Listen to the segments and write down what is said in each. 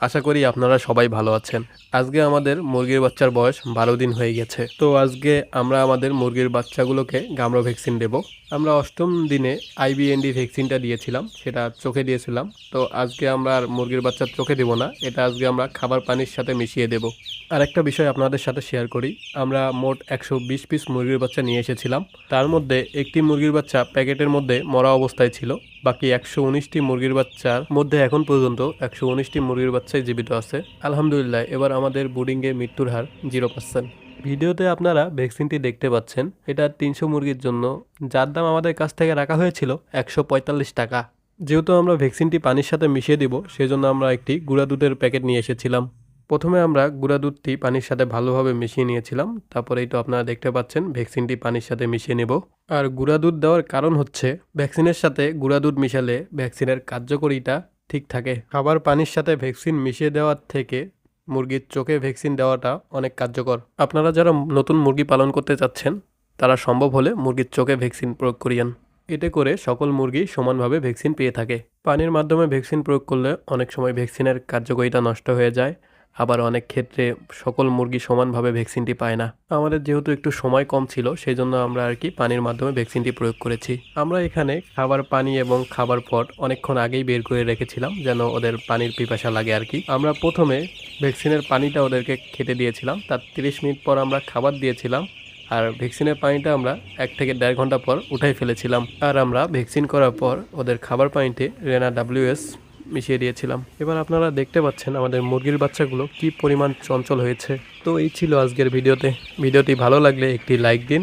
আশা করি আপনারা সবাই ভালো আছেন। আজকে আমাদের মুরগির বাচ্চার বয়স বারো দিন হয়ে গেছে। তো আজকে আমরা আমাদের মুরগির বাচ্চাগুলোকে গামড়ো ভ্যাকসিন দেব। আমরা অষ্টম দিনে আইবিএনডি ভ্যাকসিনটা দিয়েছিলাম, সেটা চোখে দিয়েছিলাম। তো আজকে আমরা আর মুরগির বাচ্চার চোখে দেব না, এটা আজকে আমরা খাবার পানির সাথে মিশিয়ে দেব। আর একটা বিষয় আপনাদের সাথে শেয়ার করি। আমরা মোট একশো বিশ পিস মুরগির বাচ্চা নিয়ে এসেছিলাম। তার মধ্যে একটি মুরগির বাচ্চা প্যাকেটের মধ্যে মরা অবস্থায় ছিল। বাকি একশো উনিশটি মুরগির বাচ্চার মধ্যে এখন পর্যন্ত একশো উনিশটি মুরগির বাচ্চাই জীবিত আছে। আলহামদুলিল্লাহ, এবার আমাদের বোর্ডিংয়ে মৃত্যুর হার জিরো পার্সেন্ট ভিডিওতে আপনারা ভ্যাকসিনটি দেখতে পাচ্ছেন। এটা তিনশো মুরগির জন্য। যার দাম আমাদের কাছ থেকে রাখা হয়েছিল একশো পঁয়তাল্লিশ টাকা। যেহেতু আমরা ভ্যাকসিনটি পানির সাথে মিশিয়ে দিব, সেজন্য আমরা একটি গুঁড়া দুধের প্যাকেট নিয়ে এসেছিলাম। প্রথমে আমরা গুঁড়া দুধটি পানির সাথে ভালোভাবে মিশিয়ে নিয়েছিলাম। তারপরেই তো আপনারা দেখতে পাচ্ছেন, ভ্যাকসিনটি পানির সাথে মিশিয়ে নেব। আর গুঁড়া দুধ দেওয়ার কারণ হচ্ছে, ভ্যাকসিনের সাথে গুঁড়া দুধ মিশালে ভ্যাকসিনের কার্যকরিতা ঠিক থাকে। খাবার পানির সাথে ভ্যাকসিন মিশিয়ে দেওয়ার থেকে মুরগির চোখে ভ্যাকসিন দেওয়াটা অনেক কার্যকর। আপনারা যারা নতুন মুরগি পালন করতে চাচ্ছেন, তারা সম্ভব হলে মুরগির চোখে ভ্যাকসিন প্রয়োগ করিয়েন। এতে করে সকল মুরগি সমানভাবে ভ্যাকসিন পেয়ে থাকে। পানির মাধ্যমে ভ্যাকসিন প্রয়োগ করলে অনেক সময় ভ্যাকসিনের কার্যকারিতা নষ্ট হয়ে যায়। আবার অনেক ক্ষেত্রে সকল মুরগি সমানভাবে ভ্যাকসিনটি পায় না। আমাদের যেহেতু একটু সময় কম ছিল সেই জন্য আমরা আর কি পানির মাধ্যমে ভ্যাকসিনটি প্রয়োগ করেছি। আমরা এখানে খাবার পানি এবং খাবার পট অনেকক্ষণ আগেই বের করে রেখেছিলাম, যেন ওদের পানির পিপাসা লাগে আর কি। আমরা প্রথমে ভ্যাকসিনের পানিটা ওদেরকে খেতে দিয়েছিলাম, তার তিরিশ মিনিট পর আমরা খাবার দিয়েছিলাম, আর ভ্যাকসিনের পানিটা আমরা এক থেকে দেড় ঘণ্টা পর উঠাই ফেলেছিলাম। আর আমরা ভ্যাকসিন করার পর ওদের খাবার পানিতে রেনা ডাব্লিউএস মিশিয়ে দিয়েছিলাম। এবার আপনারা দেখতে পাচ্ছেন আমাদের মুরগির বাচ্চাগুলো কি পরিমাণ চঞ্চল হয়েছে। তো এই ছিল আজকের ভিডিওতে। ভিডিওটি ভালো লাগলে একটি লাইক দিন,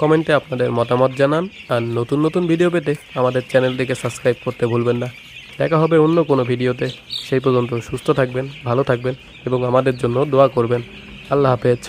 কমেন্টে আপনাদের মতামত জানান, আর নতুন নতুন ভিডিও পেতে আমাদের চ্যানেলটিকে সাবস্ক্রাইব করতে ভুলবেন না। দেখা হবে অন্য কোনো ভিডিওতে। সেই পর্যন্ত সুস্থ থাকবেন, ভালো থাকবেন, এবং আমাদের জন্য দোয়া করবেন। আল্লাহ হাফেজ।